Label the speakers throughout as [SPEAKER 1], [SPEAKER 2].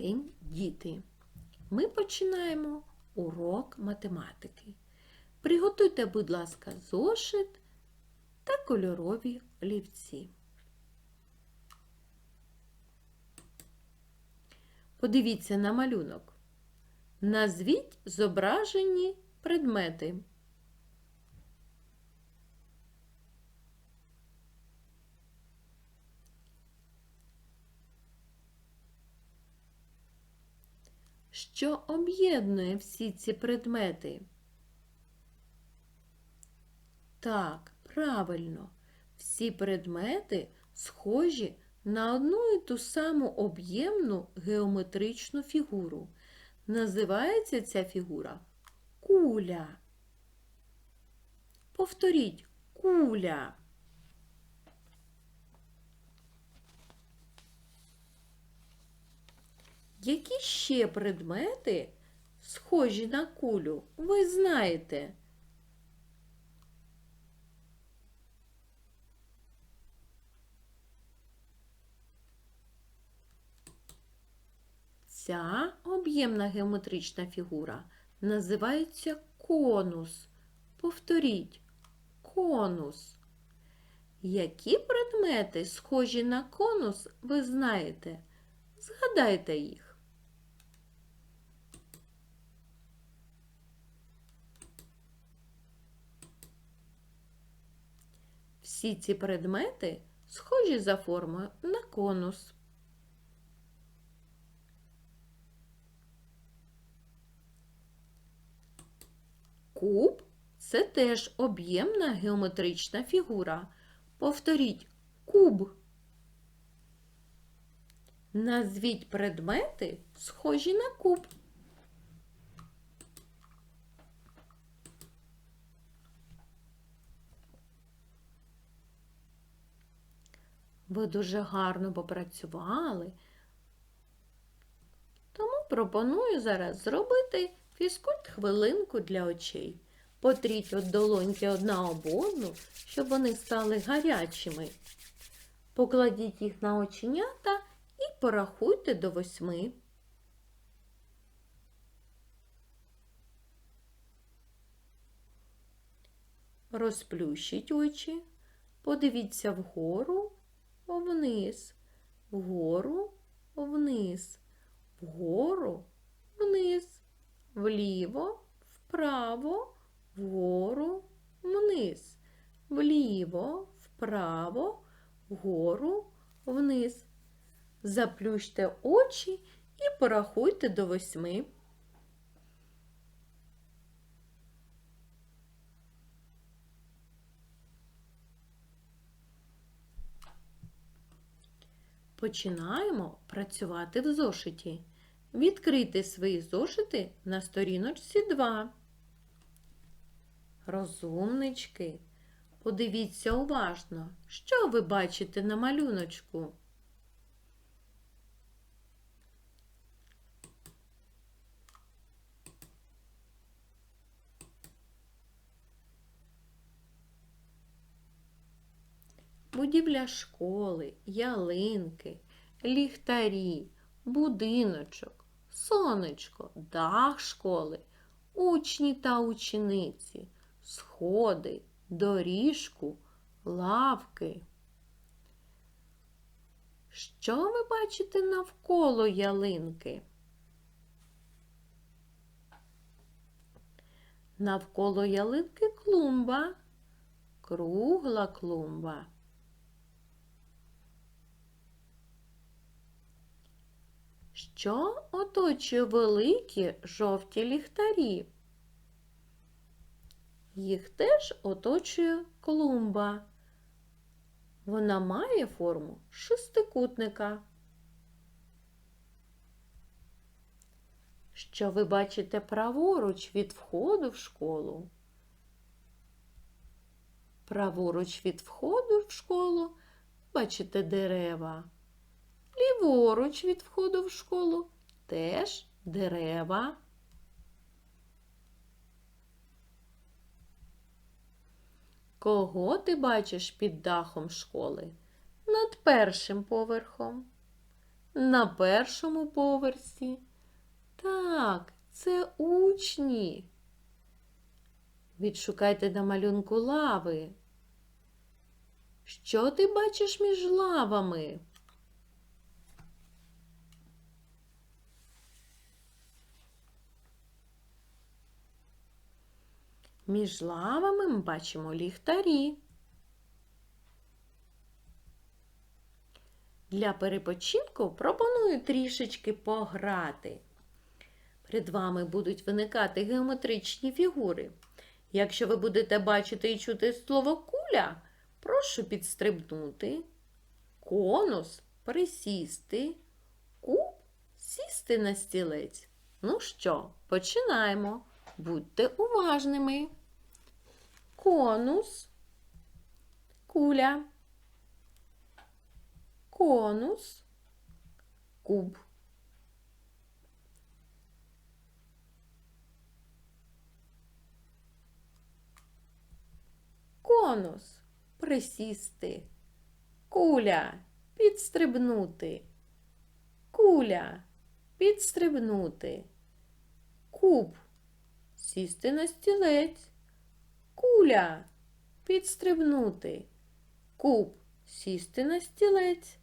[SPEAKER 1] день, діти! Ми починаємо урок математики. Приготуйте, будь ласка, зошит та кольорові олівці. Подивіться на малюнок. Назвіть зображені предмети. Що об'єднує всі ці предмети? Так, правильно, всі предмети схожі на одну і ту саму об'ємну геометричну фігуру. Називається ця фігура куля. Повторіть куля. Які ще предмети схожі на кулю? Ви знаєте? Ця об'ємна геометрична фігура називається конус. Повторіть конус. Які предмети схожі на конус, ви знаєте? Згадайте їх. Всі ці предмети схожі за формою на конус. Куб це теж об'ємна геометрична фігура. Повторіть куб. Назвіть предмети, схожі на куб. Ви дуже гарно попрацювали. Тому пропоную зараз зробити фізкульт хвилинку для очей. Потріть от долоньки одна об одну, щоб вони стали гарячими. Покладіть їх на оченята і порахуйте до восьми. Розплющіть очі, подивіться вгору, вниз, вгору, вниз, вгору, вниз, вліво, вправо, вгору, вниз, вліво, вправо, вгору, вниз. Заплющте очі і порахуйте до восьми. Починаємо працювати в зошиті. Відкрийте свої зошити на сторіночці 2. Розумнички, подивіться уважно, що ви бачите на малюночку. Будівля школи, ялинки, ліхтарі, будиночок, сонечко, дах школи, учні та учениці, сходи, доріжку, лавки. Що ви бачите навколо ялинки? Навколо ялинки клумба, кругла клумба. Що оточує великі жовті ліхтарі? Їх теж оточує клумба. Вона має форму шестикутника. Що ви бачите праворуч від входу в школу? Праворуч від входу в школу бачите дерева. Ліворуч від входу в школу теж дерева. Кого ти бачиш під дахом школи? Над першим поверхом. На першому поверсі. Так, це учні. Відшукайте на малюнку лави. Що ти бачиш між лавами? Між лавами ми бачимо ліхтарі. Для перепочинку пропоную трішечки пограти. Перед вами будуть виникати геометричні фігури. Якщо ви будете бачити і чути слово куля, прошу підстрибнути, конус присісти, куб сісти на стілець. Ну що, починаємо. Будьте уважними. Конус, куля, конус, куб. Конус. Присісти, куля. Підстрибнути, куля. Підстрибнути, куб сісти на стілець, куля підстрибнути, куб сісти на стілець.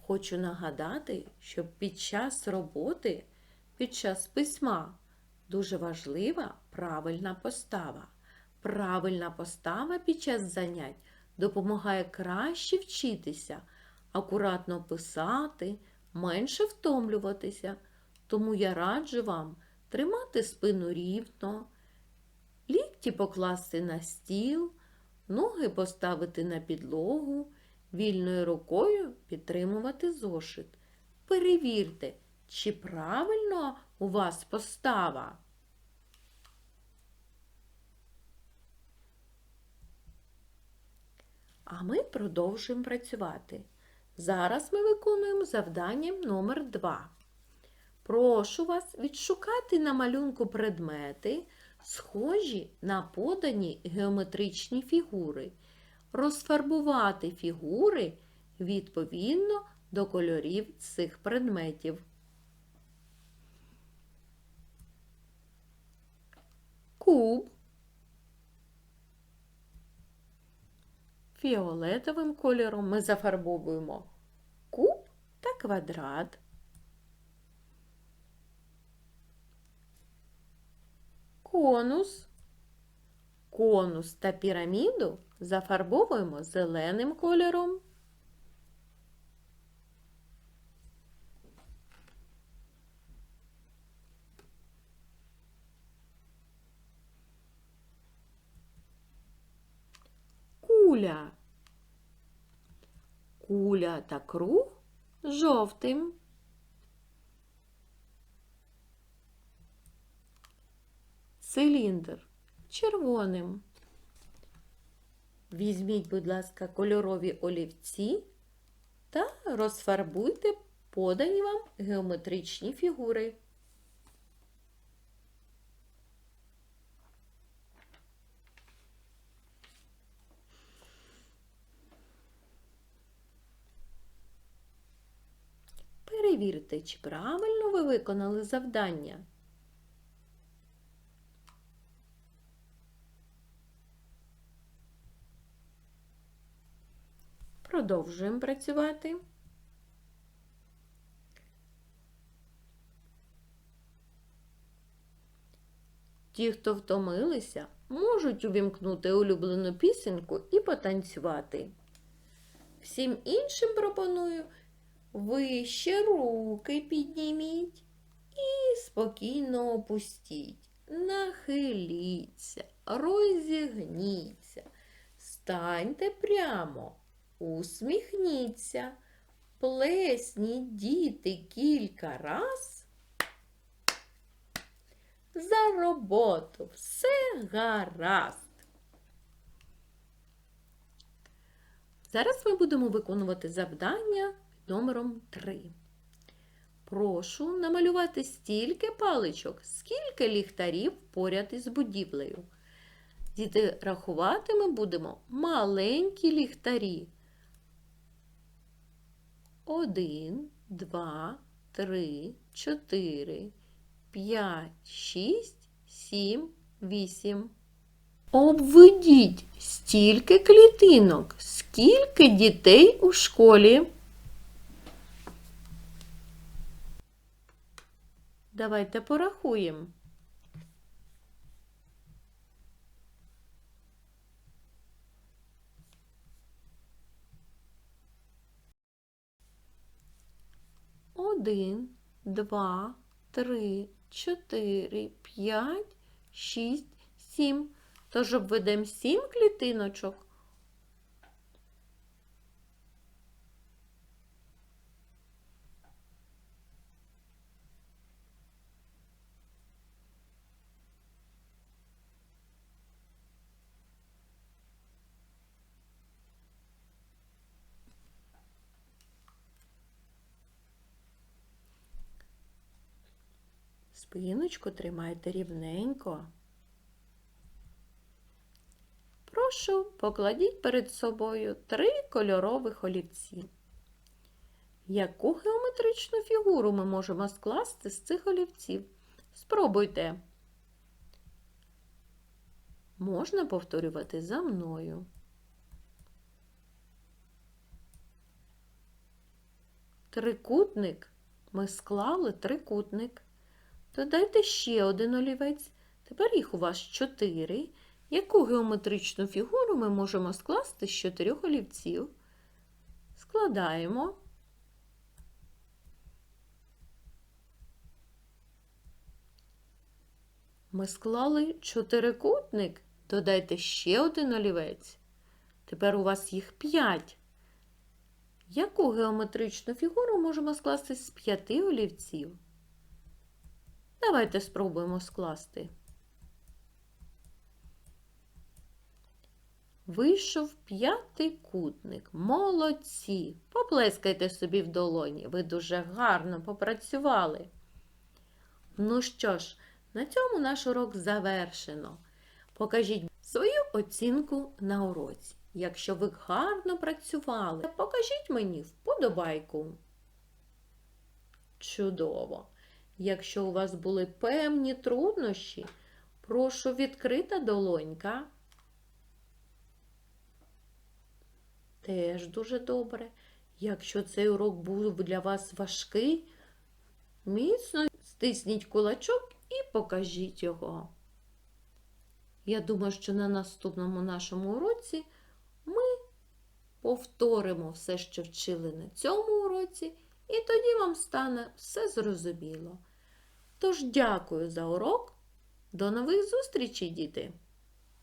[SPEAKER 1] Хочу нагадати, що під час роботи, під час письма дуже важлива правильна постава. Правильна постава під час занять допомагає краще вчитися, акуратно писати, менше втомлюватися. Тому я раджу вам тримати спину рівно, лікті покласти на стіл, ноги поставити на підлогу, вільною рукою підтримувати зошит. Перевірте, чи правильно у вас постава. А ми продовжуємо працювати. Зараз ми виконуємо завдання номер 2. Прошу вас відшукати на малюнку предмети, схожі на подані геометричні фігури, розфарбувати фігури відповідно до кольорів цих предметів. Куб фіолетовим кольором ми зафарбовуємо куб та квадрат. Конус. Конус та піраміду зафарбовуємо зеленим кольором. Куля. Куля та круг жовтим. Циліндр червоним. Візьміть, будь ласка, кольорові олівці та розфарбуйте подані вам геометричні фігури. Перевірте, чи правильно ви виконали завдання. Продовжуємо працювати. Ті, хто втомилися, можуть увімкнути улюблену пісеньку і потанцювати. Всім іншим пропоную вище руки підніміть і спокійно опустіть. Нахиліться, розігніться, станьте прямо. Усміхніться, плесніть діти кілька раз. За роботу все гаразд. Зараз ми будемо виконувати завдання номером 3. Прошу намалювати стільки паличок, скільки ліхтарів поряд із будівлею. Діти рахувати ми будемо маленькі ліхтарі. Один, два, три, чотири, п'ять, шість, сім, вісім. Обведіть стільки клітинок, скільки дітей у школі. Давайте порахуємо. Один, два, три, чотири, п'ять, шість, сім. Тож обведемо сім клітиночок. Спиночку тримайте рівненько. Прошу, покладіть перед собою три кольорових олівці. Яку геометричну фігуру ми можемо скласти з цих олівців? Спробуйте. Можна повторювати за мною. Трикутник. Ми склали трикутник. Додайте ще один олівець. Тепер їх у вас чотири. Яку геометричну фігуру ми можемо скласти з чотирьох олівців? Складаємо. Ми склали чотирикутник. Додайте ще один олівець. Тепер у вас їх п'ять. Яку геометричну фігуру можемо скласти з п'яти олівців? Давайте спробуємо скласти. Вийшов п'ятий кутник. Молодці! Поплескайте собі в долоні. Ви дуже гарно попрацювали. Ну що ж, на цьому наш урок завершено. Покажіть свою оцінку на уроці. Якщо ви гарно працювали, покажіть мені вподобайку. Чудово! Якщо у вас були певні труднощі, прошу відкрита долонька. Теж дуже добре. Якщо цей урок був для вас важкий, міцно стисніть кулачок і покажіть його. Я думаю, що на наступному нашому уроці ми повторимо все, що вчили на цьому уроці, і тоді вам стане все зрозуміло. Тож дякую за урок. До нових зустрічей, діти!